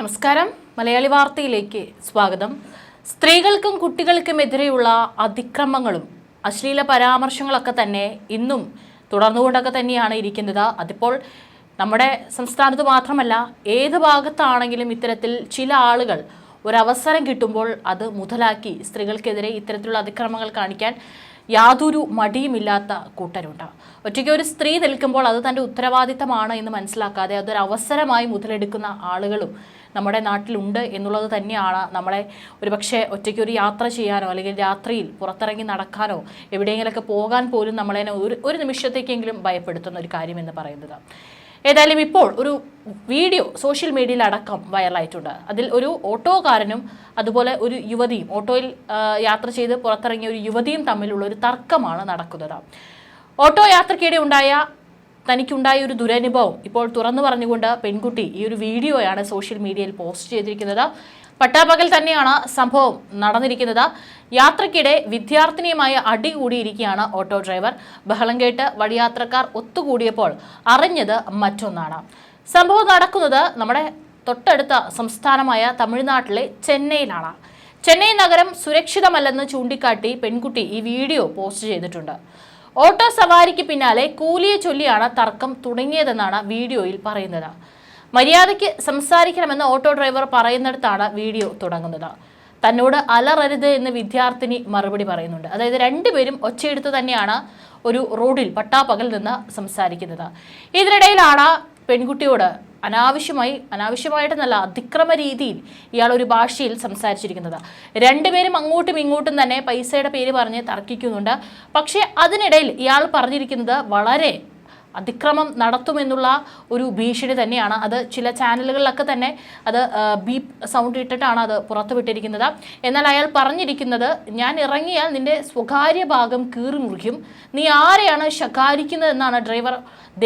നമസ്കാരം. മലയാളി വാർത്തയിലേക്ക് സ്വാഗതം. സ്ത്രീകൾക്കും കുട്ടികൾക്കുമെതിരെയുള്ള അതിക്രമങ്ങളും അശ്ലീല പരാമർശങ്ങളൊക്കെ തന്നെ ഇന്നും തുടർന്നുകൊണ്ടൊക്കെ തന്നെയാണ് ഇരിക്കുന്നത്. അതിപ്പോൾ നമ്മുടെ സംസ്ഥാനത്ത് മാത്രമല്ല ഏത് ഭാഗത്താണെങ്കിലും ഇത്തരത്തിൽ ചില ആളുകൾ ഒരവസരം കിട്ടുമ്പോൾ അത് മുതലാക്കി സ്ത്രീകൾക്കെതിരെ ഇത്തരത്തിലുള്ള അതിക്രമങ്ങൾ കാണിക്കാൻ യാതൊരു മടിയുമില്ലാത്ത കൂട്ടരുണ്ട്. ഒറ്റയ്ക്ക് ഒരു സ്ത്രീ നിൽക്കുമ്പോൾ അത് തന്റെ ഉത്തരവാദിത്തമാണ് എന്ന് മനസ്സിലാക്കാതെ അതൊരവസരമായി മുതലെടുക്കുന്ന ആളുകളും നമ്മുടെ നാട്ടിലുണ്ട് എന്നുള്ളത് തന്നെയാണ് നമ്മളെ ഒരുപക്ഷെ ഒറ്റയ്ക്ക് ഒരു യാത്ര ചെയ്യാനോ അല്ലെങ്കിൽ രാത്രിയിൽ പുറത്തിറങ്ങി നടക്കാനോ എവിടെയെങ്കിലുമൊക്കെ പോകാൻ പോലും നമ്മളെ ഒരു ഒരു നിമിഷത്തേക്കെങ്കിലും ഭയപ്പെടുത്തുന്ന ഒരു കാര്യം എന്ന് പറയുന്നത്. ഏതായാലും ഇപ്പോൾ ഒരു വീഡിയോ സോഷ്യൽ മീഡിയയിൽ അടക്കം വൈറലായിട്ടുണ്ട്. അതിൽ ഒരു ഓട്ടോക്കാരനും അതുപോലെ ഒരു യുവതിയും ഓട്ടോയിൽ യാത്ര ചെയ്ത് പുറത്തിറങ്ങിയ ഒരു യുവതിയും തമ്മിലുള്ള ഒരു തർക്കമാണ് നടക്കുന്നത്. ഓട്ടോ യാത്രയ്ക്കിടെ ഉണ്ടായ തനിക്കുണ്ടായ ഒരു ദുരനുഭവം. ഇപ്പോൾ തുറന്നു പറഞ്ഞുകൊണ്ട് പെൺകുട്ടി ഈ ഒരു വീഡിയോയാണ് സോഷ്യൽ മീഡിയയിൽ പോസ്റ്റ് ചെയ്തിരിക്കുന്നത്. പട്ടാപകൽ തന്നെയാണ് സംഭവം നടന്നിരിക്കുന്നത്. യാത്രയ്ക്കിടെ വിദ്യാർത്ഥിനിയുമായി അടി കൂടിയിരിക്കുകയാണ് ഓട്ടോ ഡ്രൈവർ. ബഹളം കേട്ട് വഴിയാത്രക്കാർ ഒത്തുകൂടിയപ്പോൾ അറിഞ്ഞത് മറ്റൊന്നാണ്. സംഭവം നടക്കുന്നത് നമ്മുടെ തൊട്ടടുത്ത സംസ്ഥാനമായ തമിഴ്നാട്ടിലെ ചെന്നൈയിലാണ്. ചെന്നൈ നഗരം സുരക്ഷിതമല്ലെന്ന് ചൂണ്ടിക്കാട്ടി പെൺകുട്ടി ഈ വീഡിയോ പോസ്റ്റ് ചെയ്തിട്ടുണ്ട്. ഓട്ടോ സവാരിക്ക് പിന്നാലെ കൂലിയെ ചൊല്ലിയാണ് തർക്കം തുടങ്ങിയതെന്നാണ് വീഡിയോയിൽ പറയുന്നത്. മര്യാദയ്ക്ക് സംസാരിക്കണമെന്ന് ഓട്ടോ ഡ്രൈവർ പറയുന്നിടത്താണ് വീഡിയോ തുടങ്ങുന്നത്. തന്നോട് അലറരുത് എന്ന് വിദ്യാർത്ഥിനി മറുപടി പറയുന്നുണ്ട്. അതായത് രണ്ടുപേരും ഒച്ചയെടുത്ത് തന്നെയാണ് ഒരു റോഡിൽ പട്ടാപ്പകൽ നിന്ന് സംസാരിക്കുന്നത്. ഇതിനിടയിലാണ് പെൺകുട്ടിയോട് അനാവശ്യമായി അനാവശ്യമായിട്ടെന്നല്ല അതിക്രമ രീതിയിൽ ഇയാൾ ഒരു ഭാഷയിൽ സംസാരിച്ചിരിക്കുന്നത്. രണ്ടുപേരും അങ്ങോട്ടും ഇങ്ങോട്ടും തന്നെ പൈസയുടെ പേര് പറഞ്ഞ് തർക്കിക്കുന്നുണ്ട്. പക്ഷേ അതിനിടയിൽ ഇയാൾ പറഞ്ഞിരിക്കുന്നത് വളരെ അതിക്രമം നടത്തുമെന്നുള്ള ഒരു ഭീഷണി തന്നെയാണ്. അത് ചില ചാനലുകളിലൊക്കെ തന്നെ അത് ബീപ്പ് സൗണ്ട് ഇട്ടിട്ടാണ് അത് പുറത്തുവിട്ടിരിക്കുന്നത്. എന്നാൽ അയാൾ പറഞ്ഞിരിക്കുന്നത് ഞാൻ ഇറങ്ങിയാൽ നിന്റെ സ്വകാര്യ ഭാഗം കീറിമുറിക്കും. നീ ആരെയാണ് ശകാരിക്കുന്നതെന്നാണ് ഡ്രൈവർ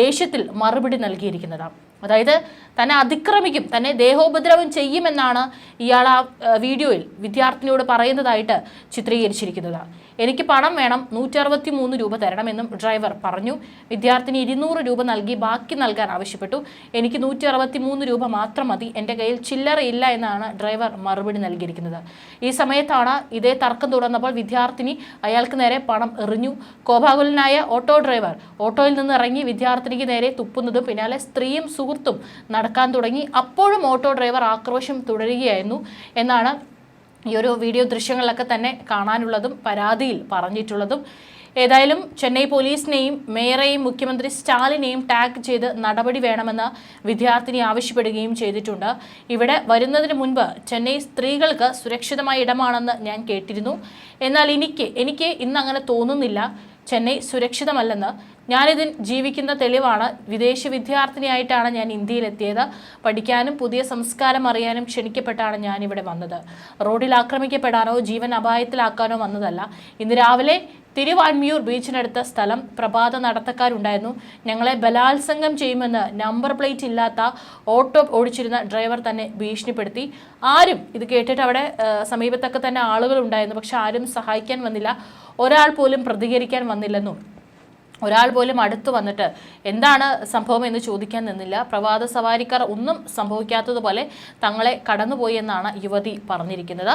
ദേഷ്യത്തിൽ മറുപടി നൽകിയിരിക്കുന്നത്. അതായത് തന്നെ അതിക്രമിക്കും തന്നെ ദേഹോപദ്രവം ചെയ്യുമെന്നാണ് ഇയാൾ ആ വീഡിയോയിൽ വിദ്യാർത്ഥിനിയോട് പറയുന്നതായിട്ട് ചിത്രീകരിച്ചിരിക്കുന്നത്. എനിക്ക് പണം വേണം നൂറ്റി അറുപത്തി മൂന്ന് രൂപ തരണമെന്നും ഡ്രൈവർ പറഞ്ഞു. വിദ്യാർത്ഥിനി ഇരുന്നൂറ് രൂപ നൽകി ബാക്കി നൽകാൻ ആവശ്യപ്പെട്ടു. എനിക്ക് നൂറ്റി അറുപത്തി മൂന്ന് രൂപ മാത്രം മതി എന്റെ കയ്യിൽ ചില്ലറയില്ല എന്നാണ് ഡ്രൈവർ മറുപടി നൽകിയിരിക്കുന്നത്. ഈ സമയത്താണ് ഇതേ തർക്കം തുടർന്നപ്പോൾ വിദ്യാർത്ഥിനി അയാൾക്ക് നേരെ പണം എറിഞ്ഞു. കോപാകുലനായ ഓട്ടോ ഡ്രൈവർ ഓട്ടോയിൽ നിന്ന് ഇറങ്ങി വിദ്യാർത്ഥിനിക്ക് നേരെ തുപ്പുന്നതും പിന്നാലെ സ്ത്രീയും സുഹൃത്തും നടക്കാൻ തുടങ്ങി. അപ്പോഴും ഓട്ടോ ഡ്രൈവർ ആക്രോശം തുടരുകയായിരുന്നു എന്നാണ് ഈ ഒരു വീഡിയോ ദൃശ്യങ്ങളിലൊക്കെ തന്നെ കാണാനുള്ളതും പരാതിയിൽ പറഞ്ഞിട്ടുള്ളതും. ഏതായാലും ചെന്നൈ പോലീസിനെയും മേയറേയും മുഖ്യമന്ത്രി സ്റ്റാലിനെയും ടാഗ് ചെയ്ത് നടപടി വേണമെന്ന് വിദ്യാർത്ഥിനി ആവശ്യപ്പെടുകയും ചെയ്തിട്ടുണ്ട്. ഇവിടെ വരുന്നതിന് മുൻപ് ചെന്നൈ സ്ത്രീകൾക്ക് സുരക്ഷിതമായ ഇടമാണെന്ന് ഞാൻ കേട്ടിരുന്നു. എന്നാൽ എനിക്ക് എനിക്ക് ഇന്ന് അങ്ങനെ തോന്നുന്നില്ല. ചെന്നൈ സുരക്ഷിതമല്ലെന്ന് ഞാനിതിൽ ജീവിക്കുന്ന തെളിവാണ്. വിദേശ വിദ്യാർത്ഥിനിയായിട്ടാണ് ഞാൻ ഇന്ത്യയിലെത്തിയത്. പഠിക്കാനും പുതിയ സംസ്കാരം അറിയാനും ക്ഷണിക്കപ്പെട്ടാണ് ഞാനിവിടെ വന്നത്. റോഡിൽ ആക്രമിക്കപ്പെടാനോ ജീവൻ അപായത്തിലാക്കാനോ വന്നതല്ല. ഇന്ന് രാവിലെ തിരുവാൻമിയൂർ ബീച്ചിനടുത്ത സ്ഥലം പ്രഭാത നടത്തക്കാരുണ്ടായിരുന്നു. ഞങ്ങളെ ബലാത്സംഗം ചെയ്യുമെന്ന് നമ്പർ പ്ലേറ്റ് ഇല്ലാത്ത ഓട്ടോ ഓടിച്ചിരുന്ന ഡ്രൈവർ തന്നെ ഭീഷണിപ്പെടുത്തി. ആരും ഇത് കേട്ടിട്ട് അവിടെ സമീപത്തൊക്കെ തന്നെ ആളുകൾ ഉണ്ടായിരുന്നു. പക്ഷെ ആരും സഹായിക്കാൻ വന്നില്ല. ഒരാൾ പോലും പ്രതികരിക്കാൻ വന്നില്ലെന്നും ഒരാൾ പോലും അടുത്ത് വന്നിട്ട് എന്താണ് സംഭവം എന്ന് ചോദിക്കാൻ നിന്നില്ല. പ്രഭാത സവാരിക്കാർ ഒന്നും സംഭവിക്കാത്തതുപോലെ തങ്ങളെ കടന്നുപോയി എന്നാണ് യുവതി പറഞ്ഞിരിക്കുന്നത്.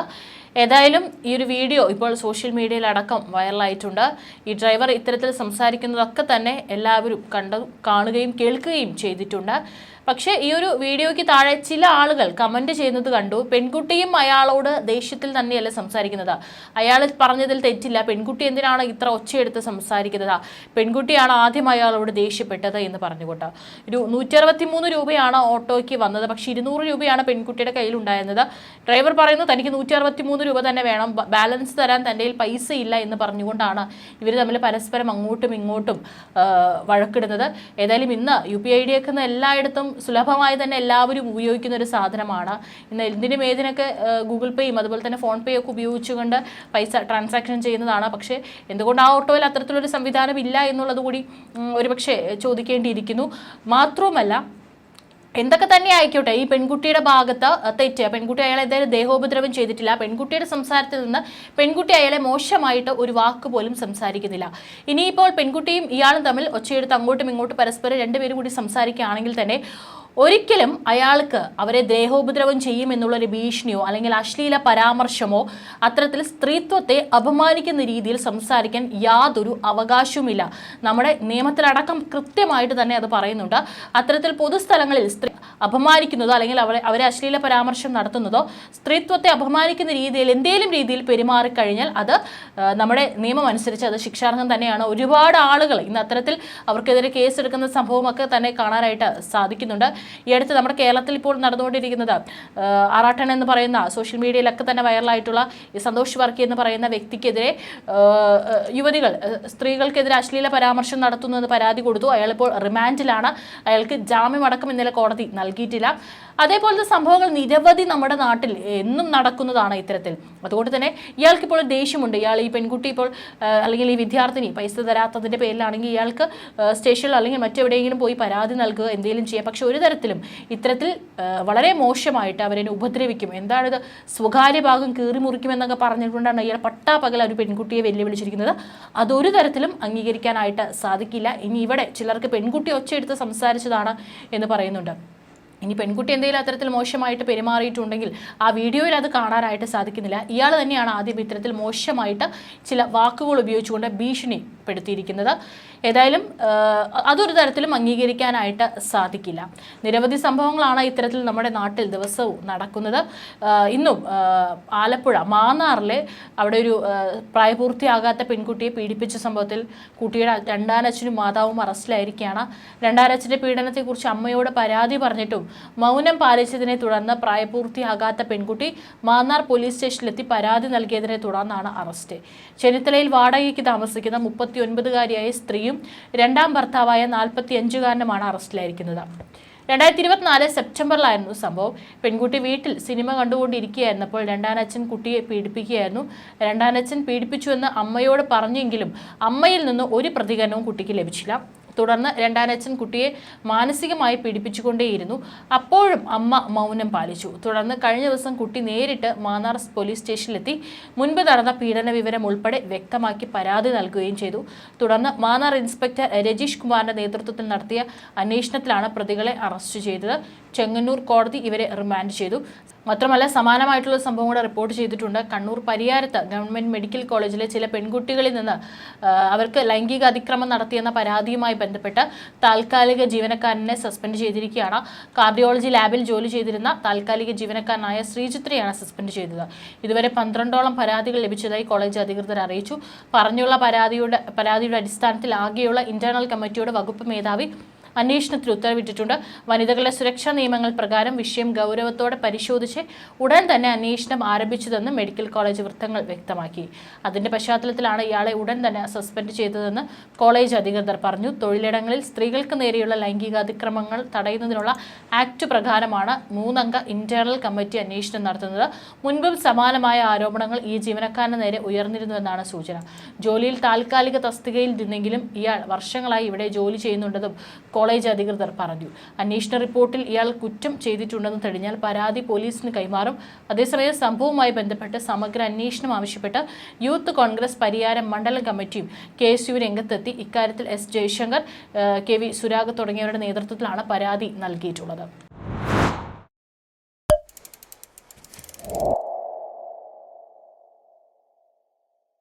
ഏതായാലും ഈ ഒരു വീഡിയോ ഇപ്പോൾ സോഷ്യൽ മീഡിയയിലടക്കം വൈറലായിട്ടുണ്ട്. ഈ ഡ്രൈവർ ഇത്തരത്തിൽ സംസാരിക്കുന്നതൊക്കെ തന്നെ എല്ലാവരും കണ്ടു കാണുകയും കേൾക്കുകയും ചെയ്തിട്ടുണ്ട്. പക്ഷേ ഈ ഒരു വീഡിയോയ്ക്ക് താഴെ ചില ആളുകൾ കമന്റ് ചെയ്യുന്നത് കണ്ടു. പെൺകുട്ടിയും അയാളോട് ദേഷ്യത്തിൽ തന്നെയല്ല സംസാരിക്കുന്നത്? അയാൾ പറഞ്ഞതിൽ തെറ്റില്ല. പെൺകുട്ടി എന്തിനാണ് ഇത്ര ഒച്ചയെടുത്ത് സംസാരിക്കുന്നത്? പെൺകുട്ടിയാണ് ആദ്യം അയാളോട് ദേഷ്യപ്പെട്ടത് എന്ന് പറഞ്ഞുകൊണ്ട് ഒരു നൂറ്റി രൂപയാണ് ഓട്ടോയ്ക്ക് വന്നത്. പക്ഷേ ഇരുന്നൂറ് രൂപയാണ് പെൺകുട്ടിയുടെ കയ്യിൽ ഉണ്ടായിരുന്നത് ഡ്രൈവർ പറയുന്നു തനിക്ക് നൂറ്റി രൂപ തന്നെ വേണം. ബാലൻസ് തരാൻ തന്റെ കയ്യിൽ പൈസ ഇല്ല എന്ന് പറഞ്ഞുകൊണ്ടാണ് ഇവർ തമ്മിൽ പരസ്പരം അങ്ങോട്ടും ഇങ്ങോട്ടും വഴക്കിടുന്നത്. ഏതായാലും ഇന്ന് യു പി ഐ ഡി ഒക്കെ എല്ലായിടത്തും സുലഭമായി തന്നെ എല്ലാവരും ഉപയോഗിക്കുന്ന ഒരു സാധനമാണ്. ഇന്ന് എന്തിനും ഏതിനൊക്കെ ഗൂഗിൾ പേയും അതുപോലെ തന്നെ ഫോൺ പേ ഒക്കെ ഉപയോഗിച്ചുകൊണ്ട് പൈസ ട്രാൻസാക്ഷൻ ചെയ്യുന്നതാണ്. പക്ഷേ എന്തുകൊണ്ട് ആ ഓട്ടോയിൽ അത്തരത്തിലൊരു സംവിധാനം ഇല്ല എന്നുള്ളത് കൂടി ഒരുപക്ഷെ ചോദിക്കേണ്ടിയിരിക്കുന്നു. മാത്രവുമല്ല എന്തൊക്കെ തന്നെ ആയിക്കോട്ടെ ഈ പെൺകുട്ടിയുടെ ഭാഗത്ത് തെറ്റ് പെൺകുട്ടി അയാളെ എന്തായാലും ദേഹോപദ്രവം ചെയ്തിട്ടില്ല. പെൺകുട്ടിയുടെ സംസാരത്തിൽ നിന്ന് പെൺകുട്ടി അയാളെ മോശമായിട്ട് ഒരു വാക്ക് പോലും സംസാരിക്കുന്നില്ല. ഇനിയിപ്പോൾ പെൺകുട്ടിയും ഇയാളും തമ്മിൽ ഒച്ചയെടുത്ത് അങ്ങോട്ടും ഇങ്ങോട്ടും പരസ്പരം രണ്ടുപേരും കൂടി സംസാരിക്കുകയാണെങ്കിൽ തന്നെ ഒരിക്കലും അയാൾക്ക് അവരെ ദേഹോപദ്രവം ചെയ്യുമെന്നുള്ളൊരു ഭീഷണിയോ അല്ലെങ്കിൽ അശ്ലീല പരാമർശമോ അത്തരത്തിൽ സ്ത്രീത്വത്തെ അപമാനിക്കുന്ന രീതിയിൽ സംസാരിക്കാൻ യാതൊരു അവകാശവുമില്ല. നമ്മുടെ നിയമത്തിലടക്കം കൃത്യമായിട്ട് തന്നെ അത് പറയുന്നുണ്ട്. അത്തരത്തിൽ പൊതുസ്ഥലങ്ങളിൽ സ്ത്രീ അപമാനിക്കുന്നതോ അല്ലെങ്കിൽ അവരെ അവരെ അശ്ലീല പരാമർശം നടത്തുന്നതോ സ്ത്രീത്വത്തെ അപമാനിക്കുന്ന രീതിയിൽ എന്തെങ്കിലും രീതിയിൽ പെരുമാറിക്കഴിഞ്ഞാൽ അത് നമ്മുടെ നിയമം അനുസരിച്ച് അത് ശിക്ഷാർഹം തന്നെയാണ്. ഒരുപാട് ആളുകൾ ഇന്ന് അത്തരത്തിൽ അവർക്കെതിരെ കേസെടുക്കുന്ന സംഭവമൊക്കെ തന്നെ കാണാനായിട്ട് സാധിക്കുന്നുണ്ട്. ഈ അടുത്ത് നമ്മുടെ കേരളത്തിൽ ഇപ്പോൾ നടന്നുകൊണ്ടിരിക്കുന്നത് ആറാട്ടൻ എന്ന് പറയുന്ന സോഷ്യൽ മീഡിയയിലൊക്കെ തന്നെ വൈറലായിട്ടുള്ള ഈ സന്തോഷ് വർക്കി എന്ന് പറയുന്ന വ്യക്തിക്കെതിരെ യുവതികൾ സ്ത്രീകൾക്കെതിരെ അശ്ലീല പരാമർശം നടത്തുന്നു എന്ന് പരാതി കൊടുത്തു. അയാളിപ്പോൾ റിമാൻഡിലാണ്. അയാൾക്ക് ജാമ്യം അടക്കം ഇന്നലെ കോടതി നൽകിയിട്ടില്ല. അതേപോലത്തെ സംഭവങ്ങൾ നിരവധി നമ്മുടെ നാട്ടിൽ എന്നും നടക്കുന്നതാണ് ഇത്തരത്തിൽ. അതുകൊണ്ട് തന്നെ ഇയാൾക്കിപ്പോൾ ദേഷ്യമുണ്ട്. ഇയാൾ ഈ പെൺകുട്ടി ഇപ്പോൾ അല്ലെങ്കിൽ ഈ വിദ്യാർത്ഥിനി പൈസ തരാത്തതിന്റെ പേരിലാണെങ്കിൽ ഇയാൾക്ക് സ്റ്റേഷനിൽ അല്ലെങ്കിൽ മറ്റെവിടെയെങ്കിലും പോയി പരാതി നൽകുക എന്തെങ്കിലും ചെയ്യാം. പക്ഷേ ഒരു തരത്തിലും ഇത്തരത്തിൽ വളരെ മോശമായിട്ട് അവരെന്നെ ഉപദ്രവിക്കും. എന്താണിത്? സ്വകാര്യ ഭാഗം കീറി മുറിക്കുമെന്നൊക്കെ പറഞ്ഞുകൊണ്ടാണ് ഇയാൾ പട്ടാപകൽ ഒരു പെൺകുട്ടിയെ വെല്ലുവിളിച്ചിരിക്കുന്നത്. അതൊരു തരത്തിലും അംഗീകരിക്കാനായിട്ട് സാധിക്കില്ല. ഇനി ഇവിടെ ചിലർക്ക് പെൺകുട്ടി ഒച്ചയെടുത്ത് സംസാരിച്ചതാണ് എന്ന് പറയുന്നുണ്ട്. ഇനി പെൺകുട്ടി എന്തെങ്കിലും അത്തരത്തിൽ മോശമായിട്ട് പെരുമാറിയിട്ടുണ്ടെങ്കിൽ ആ വീഡിയോയിൽ അത് കാണാനായിട്ട് സാധിക്കുന്നില്ല. ഇയാൾ തന്നെയാണ് ആദ്യം ഇത്തരത്തിൽ മോശമായിട്ട് ചില വാക്കുകൾ ഉപയോഗിച്ചുകൊണ്ട് ഭീഷണിപ്പെടുത്തിയിരിക്കുന്നത്. ഏതായാലും അതൊരു തരത്തിലും അംഗീകരിക്കാനായിട്ട് സാധിക്കില്ല. നിരവധി സംഭവങ്ങളാണ് ഇത്തരത്തിൽ നമ്മുടെ നാട്ടിൽ ദിവസവും നടക്കുന്നത്. ഇന്നും ആലപ്പുഴ മാന്നാറിലെ അവിടെ ഒരു പ്രായപൂർത്തിയാകാത്ത പെൺകുട്ടിയെ പീഡിപ്പിച്ച സംഭവത്തിൽ കുട്ടിയുടെ രണ്ടാനച്ഛനും മാതാവും അറസ്റ്റിലായിരിക്കുകയാണ്. രണ്ടാനച്ഛന്റെ പീഡനത്തെക്കുറിച്ച് അമ്മയോട് പരാതി പറഞ്ഞിട്ടും മൗനം പാലിച്ചതിനെ തുടർന്ന് പ്രായപൂർത്തിയാകാത്ത പെൺകുട്ടി മാന്നാർ പോലീസ് സ്റ്റേഷനിലെത്തി പരാതി നൽകിയതിനെ തുടർന്നാണ് അറസ്റ്റ്. ചെന്നിത്തലയിൽ വാടകയ്ക്ക് താമസിക്കുന്ന മുപ്പത്തിയൊൻപതുകാരിയായ സ്ത്രീയും രണ്ടാം ഭർത്താവായ നാൽപ്പത്തി അഞ്ചുകാരനുമാണ് അറസ്റ്റിലായിരിക്കുന്നത്. രണ്ടായിരത്തി ഇരുപത്തിനാല് സെപ്റ്റംബറിലായിരുന്നു സംഭവം. പെൺകുട്ടി വീട്ടിൽ സിനിമ കണ്ടുകൊണ്ടിരിക്കുകയായിരുന്നപ്പോൾ രണ്ടാനച്ഛൻ കുട്ടിയെ പീഡിപ്പിക്കുകയായിരുന്നു. രണ്ടാനച്ഛൻ പീഡിപ്പിച്ചുവെന്ന് അമ്മയോട് പറഞ്ഞെങ്കിലും അമ്മയിൽ നിന്ന് ഒരു പ്രതികരണവും കുട്ടിക്ക് ലഭിച്ചില്ല. തുടർന്ന് രണ്ടാനച്ഛൻ കുട്ടിയെ മാനസികമായി പീഡിപ്പിച്ചുകൊണ്ടേയിരുന്നു. അപ്പോഴും അമ്മ മൗനം പാലിച്ചു. തുടർന്ന് കഴിഞ്ഞ ദിവസം കുട്ടി നേരിട്ട് മാന്നാർ പോലീസ് സ്റ്റേഷനിലെത്തി. മുൻപ് നടന്ന പീഡന വിവരം ഉൾപ്പെടെ വ്യക്തമാക്കി പരാതി നൽകുകയും ചെയ്തു. തുടർന്ന് മാന്നാർ ഇൻസ്പെക്ടർ രജീഷ് കുമാറിന്റെ നേതൃത്വത്തിൽ നടത്തിയ അന്വേഷണത്തിലാണ് പ്രതികളെ അറസ്റ്റ് ചെയ്തത്. ചെങ്ങന്നൂർ കോടതി ഇവരെ റിമാൻഡ് ചെയ്തു. മാത്രമല്ല സമാനമായിട്ടുള്ള സംഭവം കൂടെ റിപ്പോർട്ട് ചെയ്തിട്ടുണ്ട്. കണ്ണൂർ പരിയാരത്ത് ഗവൺമെന്റ് മെഡിക്കൽ കോളേജിലെ ചില പെൺകുട്ടികളിൽ നിന്ന് അവർക്ക് ലൈംഗിക അതിക്രമം നടത്തിയെന്ന പരാതിയുമായി ബന്ധപ്പെട്ട് താൽക്കാലിക ജീവനക്കാരനെ സസ്പെൻഡ് ചെയ്തിരിക്കുകയാണ്. കാർഡിയോളജി ലാബിൽ ജോലി ചെയ്തിരുന്ന താൽക്കാലിക ജീവനക്കാരനായ ശ്രീചിത്രയാണ് സസ്പെൻഡ് ചെയ്തത്. ഇതുവരെ പന്ത്രണ്ടോളം പരാതികൾ ലഭിച്ചതായി കോളേജ് അധികൃതർ അറിയിച്ചു. പറഞ്ഞുള്ള പരാതിയുടെ പരാതിയുടെ അടിസ്ഥാനത്തിൽ ആകെയുള്ള ഇന്റേണൽ കമ്മിറ്റിയുടെ വകുപ്പ് മേധാവി അന്വേഷണത്തിന് ഉത്തരവിട്ടിട്ടുണ്ട്. വനിതകളുടെ സുരക്ഷാ നിയമങ്ങൾ പ്രകാരം വിഷയം ഗൗരവത്തോടെ പരിശോധിച്ച് ഉടൻ തന്നെ അന്വേഷണം ആരംഭിച്ചതെന്ന് മെഡിക്കൽ കോളേജ് വൃത്തങ്ങൾ വ്യക്തമാക്കി. അതിന്റെ പശ്ചാത്തലത്തിലാണ് ഇയാളെ ഉടൻ തന്നെ സസ്പെൻഡ് ചെയ്തതെന്ന് കോളേജ് അധികൃതർ പറഞ്ഞു. തൊഴിലിടങ്ങളിൽ സ്ത്രീകൾക്ക് നേരെയുള്ള ലൈംഗിക അതിക്രമങ്ങൾ തടയുന്നതിനുള്ള ആക്ട് പ്രകാരമാണ് മൂന്നംഗ ഇന്റേണൽ കമ്മിറ്റി അന്വേഷണം നടത്തുന്നത്. മുൻപും സമാനമായ ആരോപണങ്ങൾ ഈ ജീവനക്കാരന് നേരെ ഉയർന്നിരുന്നുവെന്നാണ് സൂചന. ജോലിയിൽ താൽക്കാലിക തസ്തികയിൽ നിന്നെങ്കിലും ഇയാൾ വർഷങ്ങളായി ഇവിടെ ജോലി ചെയ്യുന്നുണ്ടെന്നും കോളേജ് അധികൃതർ പറഞ്ഞു. അന്വേഷണ റിപ്പോർട്ടിൽ ഇയാൾ കുറ്റം ചെയ്തിട്ടുണ്ടെന്ന് തെളിഞ്ഞാൽ പരാതി പോലീസിന് കൈമാറും. അതേസമയം സംഭവവുമായി ബന്ധപ്പെട്ട് സമഗ്ര അന്വേഷണം ആവശ്യപ്പെട്ട് യൂത്ത് കോൺഗ്രസ് പരിയാരം മണ്ഡലം കമ്മിറ്റിയും കെ എസ് യു രംഗത്തെത്തി. ഇക്കാര്യത്തിൽ S Jayashankar K V Surag തുടങ്ങിയവരുടെ നേതൃത്വത്തിലാണ് പരാതി നൽകിയിട്ടുള്ളത്.